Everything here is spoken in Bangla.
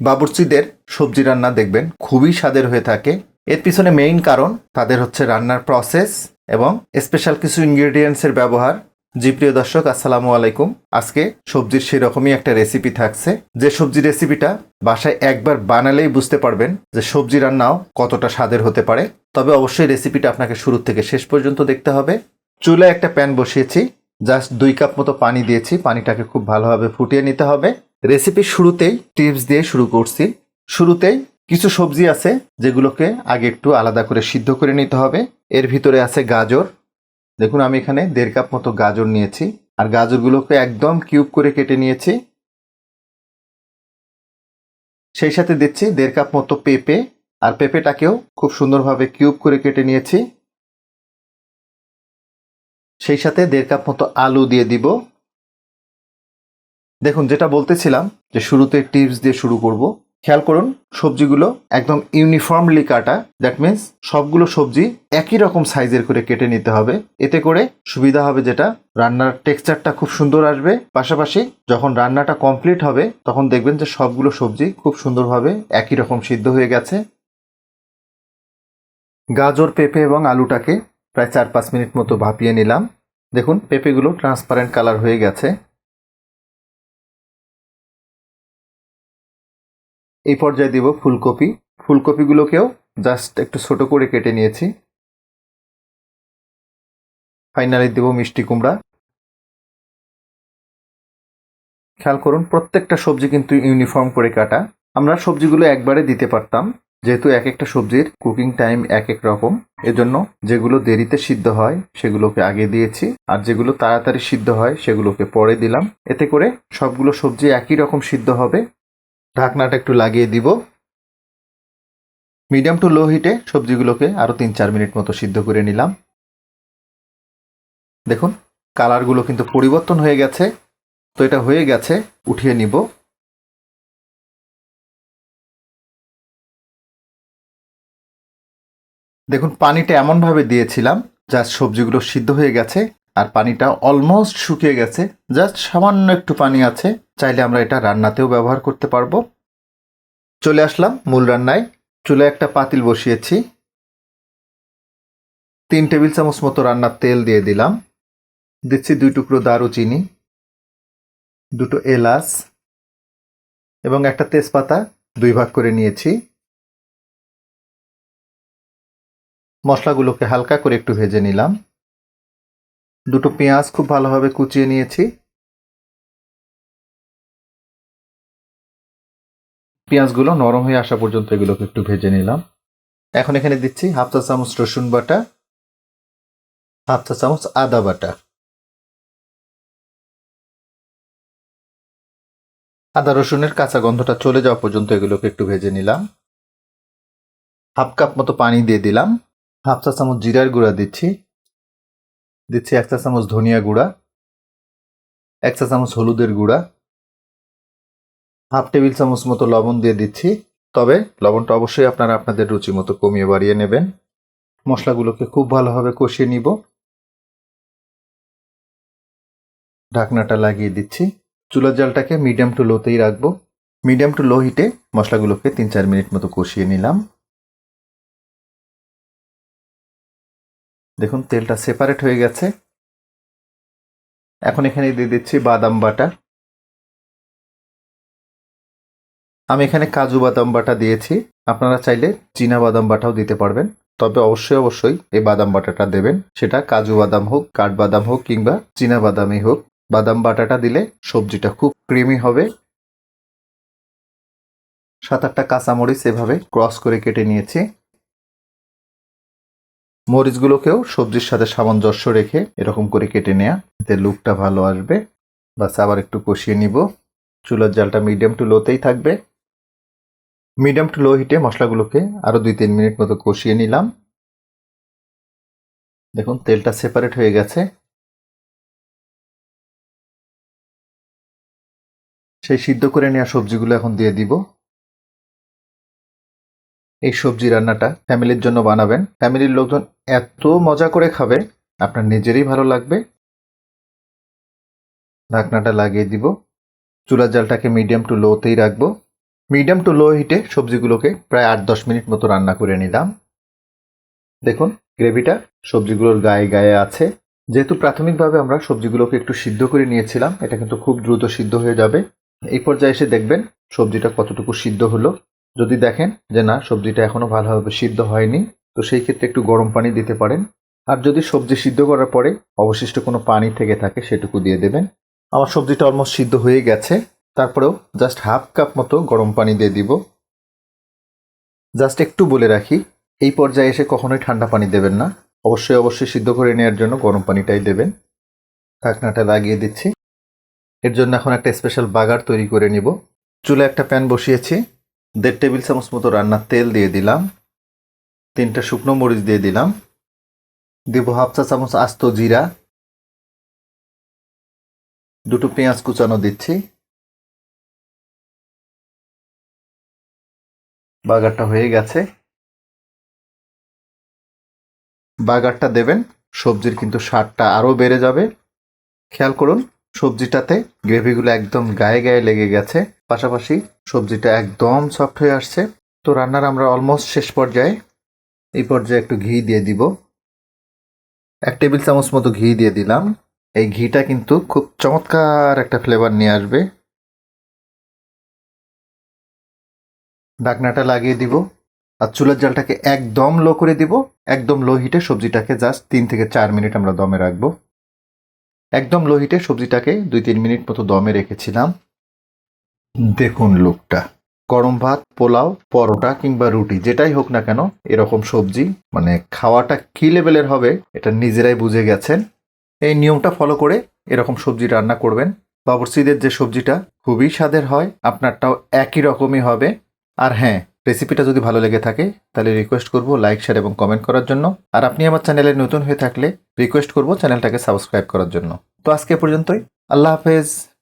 বাবুর্চিদের সবজি রান্না দেখবেন খুবই স্বাদের হয়ে থাকে। এর পিছনে মেইন কারণ তাদের হচ্ছে রান্নার প্রসেস এবং স্পেশাল কিছু ইনগ্রেডিয়েন্টসের ব্যবহার। জি, প্রিয় দর্শক, আসসালামু আলাইকুম। আজকে সবজির সেরকমই একটা রেসিপি থাকছে। যে সবজি রেসিপিটা বাসায় একবার বানালেই বুঝতে পারবেন যে সবজি রান্নাও কতটা স্বাদের হতে পারে। তবে অবশ্যই রেসিপিটা আপনাকে শুরু থেকে শেষ পর্যন্ত দেখতে হবে। চুলায় একটা প্যান বসিয়েছি। জাস্ট দুই কাপ মতো পানি দিয়েছি। পানিটাকে খুব ভালোভাবে ফুটিয়ে নিতে হবে। রেসিপির শুরুতেই টিপস দিয়ে শুরু করছি। শুরুতেই কিছু সবজি আছে যেগুলোকে আগে একটু আলাদা করে সিদ্ধ করে নিতে হবে। এর ভিতরে আছে গাজর। দেখুন, আমি এখানে দেড় কাপ মতো গাজর নিয়েছি। আর গাজরগুলোকে একদম কিউব করে কেটে নিয়েছি। সেই সাথে দিচ্ছি দেড় কাপ মতো পেঁপে। আর পেঁপেটাকেও খুব সুন্দরভাবে কিউব করে কেটে নিয়েছি। সেই সাথে দেড় কাপ মতো আলু দিয়ে দিব। দেখুন, যেটা বলতেছিলাম যে শুরুতে টিপস দিয়ে শুরু করব। খেয়াল করুন, সবজিগুলো একদম ইউনিফর্মলি কাটা। দ্যাট মিন্স সবগুলো সবজি একই রকম সাইজের করে কেটে নিতে হবে। এতে করে সুবিধা হবে যেটা, রান্নার টেক্সচারটা খুব সুন্দর আসবে। পাশাপাশি যখন রান্নাটা কমপ্লিট হবে, তখন দেখবেন যে সবগুলো সবজি খুব সুন্দরভাবে একই রকম সিদ্ধ হয়ে গেছে। গাজর, পেঁপে এবং আলুটাকে প্রায় চার পাঁচ মিনিট মতো ভাপিয়ে নিলাম। দেখুন, পেঁপেগুলো ট্রান্সপারেন্ট কালার হয়ে গেছে। এই পর্যায়ে দিব ফুলকপি। ফুলকপিগুলোকেও জাস্ট একটু ছোট করে কেটে নিয়েছি। ফাইনালি দেব মিষ্টি কুমড়া। খেয়াল করুন, প্রত্যেকটা সবজি কিন্তু ইউনিফর্ম করে কাটা। আমরা সবজিগুলো একবারে দিতে পারতাম, যেহেতু এক একটা সবজির কুকিং টাইম এক এক রকম। এজন্য যেগুলো দেরিতে সিদ্ধ হয়, সেগুলোকে আগে দিয়েছি। আর যেগুলো তাড়াতাড়ি সিদ্ধ হয়, সেগুলোকে পরে দিলাম। এতে করে সবগুলো সবজি একই রকম সিদ্ধ হবে। ঢাকনাটা একটু লাগিয়ে দিব। মিডিয়াম টু লো হিটে সবজিগুলোকে আরও তিন চার মিনিট মতো সিদ্ধ করে নিলাম। দেখুন, কালারগুলো কিন্তু পরিবর্তন হয়ে গেছে। তো এটা হয়ে গেছে, উঠিয়ে নিব। দেখুন, পানিটা এমনভাবে দিয়েছিলাম, যা সবজিগুলো সিদ্ধ হয়ে গেছে। আর পানিটা অলমোস্ট শুকিয়ে গেছে। জাস্ট সামান্য একটু পানি আছে, চাইলে আমরা এটা রান্নাতেও ব্যবহার করতে পারব। চলে আসলাম মূল রান্নায়। চুলে একটা পাতিল বসিয়েছি। তিন টেবিল চামচ মতো রান্নার তেল দিয়ে দিলাম। দিচ্ছি দুই টুকরো দারুচিনি, দুটো এলাচ, এবং একটা তেজপাতা দুই ভাগ করে নিয়েছি। মশলাগুলোকে হালকা করে একটু ভেজে নিলাম। দুটো পেঁয়াজ খুব ভালোভাবে কুচিয়ে নিয়েছি। পেঁয়াজগুলো নরম হয়ে আসা পর্যন্ত এগুলোকে একটু ভেজে নিলাম। এখন এখানে দিচ্ছি হাফ চা চামচ রসুন বাটা, হাফ চা চামচ আদা বাটা। আদা রসুনের কাঁচা গন্ধটা চলে যাওয়া পর্যন্ত এগুলোকে একটু ভেজে নিলাম। হাফ কাপ মতো পানি দিয়ে দিলাম। হাফ চা চামচ জিরার গুঁড়া দিচ্ছি। দিচ্ছি এক চা চামচ ধনিয়া গুঁড়া, এক চা চামচ হলুদের গুঁড়া, হাফ টেবিল চামচ মতো লবণ দিয়ে দিচ্ছি। তবে লবণটা অবশ্যই আপনারা আপনাদের রুচি মতো কমিয়ে বাড়িয়ে নেবেন। মশলাগুলোকে খুব ভালোভাবে কষিয়ে নিব। ঢাকনাটা লাগিয়ে দিচ্ছি। চুলার জালটাকে মিডিয়াম টু লোতেই রাখব। মিডিয়াম টু লো হিটে মশলাগুলোকে তিন চার মিনিট মতো কষিয়ে নিলাম। দেখুন, তেলটা সেপারেট হয়ে গেছে। এখন এখানে দিয়ে দিচ্ছি বাদাম বাটা। আমি এখানে কাজু বাদাম বাটা দিয়েছি। আপনারা চাইলে চীনা বাদাম বাটাও দিতে পারবেন। তবে অবশ্যই অবশ্যই এই বাদাম বাটাটা দেবেন। সেটা কাজু বাদাম হোক কাঠবাদাম হোক কিংবা চীনা বাদামই হোক। বাদাম বাটাটা দিলে সবজিটা খুব ক্রিমি হবে। সাত আটটা কাঁচামরিচ এভাবে ক্রস করে কেটে নিয়েছি। মরিচগুলোকেও সবজির সাথে সামঞ্জস্য রেখে এরকম করে কেটে নেয়া। এতে লুকটা ভালো আসবে। বাস আবার একটু কষিয়ে নিব। চুলার জালটা মিডিয়াম টু লোতেই থাকবে। মিডিয়াম টু লো হিটে মশলাগুলোকে আরও দুই তিন মিনিট মতো কষিয়ে নিলাম। দেখুন, তেলটা সেপারেট হয়ে গেছে। সেই সিদ্ধ করে নেওয়া সবজিগুলো এখন দিয়ে দিব। এই সবজি রান্নাটা ফ্যামিলির জন্য বানাবেন। ফ্যামিলির লোকজন এত মজা করে খাবে, আপনার নিজেরই ভালো লাগবে। ঢাকনাটা লাগিয়ে দিব। চুলার জালটাকে মিডিয়াম টু লোতেই রাখব। মিডিয়াম টু লো হিটে সবজিগুলোকে প্রায় আট দশ মিনিট মতো রান্না করে নিলাম। দেখুন গ্রেভিটা সবজিগুলোর গায়ে গায়ে আছে। যেহেতু প্রাথমিকভাবে আমরা সবজিগুলোকে একটু সিদ্ধ করে নিয়েছিলাম, এটা কিন্তু খুব দ্রুত সিদ্ধ হয়ে যাবে। এই পর্যায়ে এসে দেখবেন সবজিটা কতটুকু সিদ্ধ হলো। যদি দেখেন যে না, সবজিটা এখনও ভালোভাবে সিদ্ধ হয়নি, তো সেই ক্ষেত্রে একটু গরম পানি দিতে পারেন। আর যদি সবজি সিদ্ধ করার পরে অবশিষ্ট কোনো পানি থেকে থাকে সেটুকু দিয়ে দেবেন। আমার সবজিটা অলমোস্ট সিদ্ধ হয়ে গেছে। তারপরেও জাস্ট হাফ কাপ মতো গরম পানি দিয়ে দিব। জাস্ট একটু বলে রাখি, এই পর্যায়ে এসে কখনোই ঠান্ডা পানি দেবেন না। অবশ্যই অবশ্যই সিদ্ধ করে নেওয়ার জন্য গরম পানিটাই দেবেন। ঢাকনাটা লাগিয়ে দিচ্ছি। এর জন্য এখন একটা স্পেশাল বাগার তৈরি করে নিব। চুলে একটা প্যান বসিয়েছি। দেড় টেবিল চামচ মতো রান্নার তেল দিয়ে দিলাম। তিনটা শুকনো মরিচ দিয়ে দিলাম। দেবো হাফ চা চামচ আস্ত জিরা। দুটো পেঁয়াজ কুচানো দিচ্ছি। বাগারটা হয়ে গেছে। বাগারটা দেবেন, সবজির কিন্তু স্বাদটা আরও বেড়ে যাবে। খেয়াল করুন, সবজিটাতে গ্রেভিগুলো একদম গায়ে গায়ে লেগে গেছে। পাশাপাশি সবজিটা একদম সফট হয়ে আসছে। তো রান্নার আমরা অলমোস্ট শেষ পর্যায়ে এই পর্যায়ে একটু ঘি দিয়ে দিব। এক টেবিল চামচ মতো ঘি দিয়ে দিলাম। এই ঘিটা কিন্তু খুব চমৎকার একটা ফ্লেভার নিয়ে আসবে। ডাকনাটা লাগিয়ে দিব আর চুলার জালটাকে একদম লো করে দিব। একদম লো হিটে সবজিটাকে জাস্ট তিন থেকে চার মিনিট আমরা দমে রাখব। একদম লো হিটে সবজিটাকে দুই তিন মিনিট মতো দমে রেখেছিলাম। দেখুন লুকটা। গরম ভাত, পোলাও, পরোটা কিংবা রুটি, যেটাই হোক না কেন, এরকম সবজি মানে খাওয়াটা কি লেভেলের হবে, এটা নিজেরাই বুঝে গেছেন। এই নিয়মটা ফলো করে এরকম সবজি রান্না করবেন। বাবরসিদের যে সবজিটা খুবই স্বাদের হয়, আপনারটাও একই রকমই হবে। আর হ্যাঁ রেসিপিটা যদি ভালো লেগে থাকে, তাহলে রিকোয়েস্ট করব লাইক শেয়ার এবং কমেন্ট করার জন্য। আর আপনি আমার চ্যানেলে নতুন হয়ে থাকলে রিকোয়েস্ট করব চ্যানেলটাকে সাবস্ক্রাইব করার জন্য। তো আজকে পর্যন্তই। আল্লাহ হাফেজ।